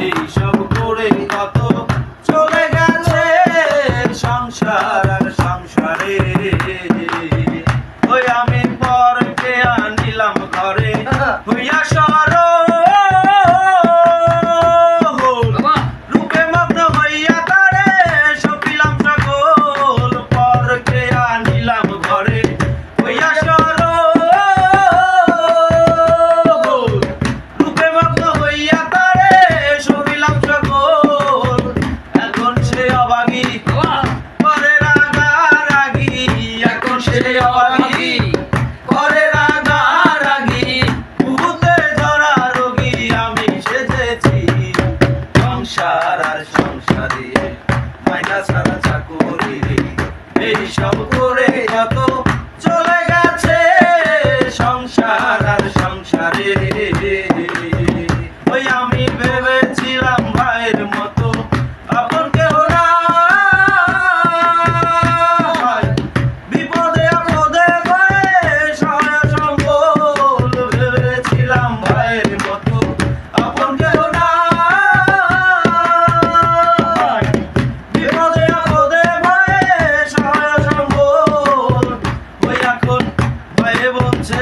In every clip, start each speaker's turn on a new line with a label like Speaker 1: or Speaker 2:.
Speaker 1: এইসব করে কত চলে গেছে সংসার? এই সব করে যত চলে গেছে সংসার আর সংসারে।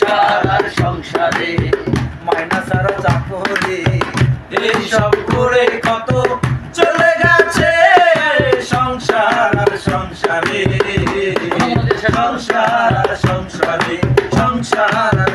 Speaker 2: সংসার আর সংসারে
Speaker 1: মাইনা সারা চাকরে। এইসব করে কত চলে গেছে সংসার আর সংসারে। সংসার আর সংসারে, সংসার আর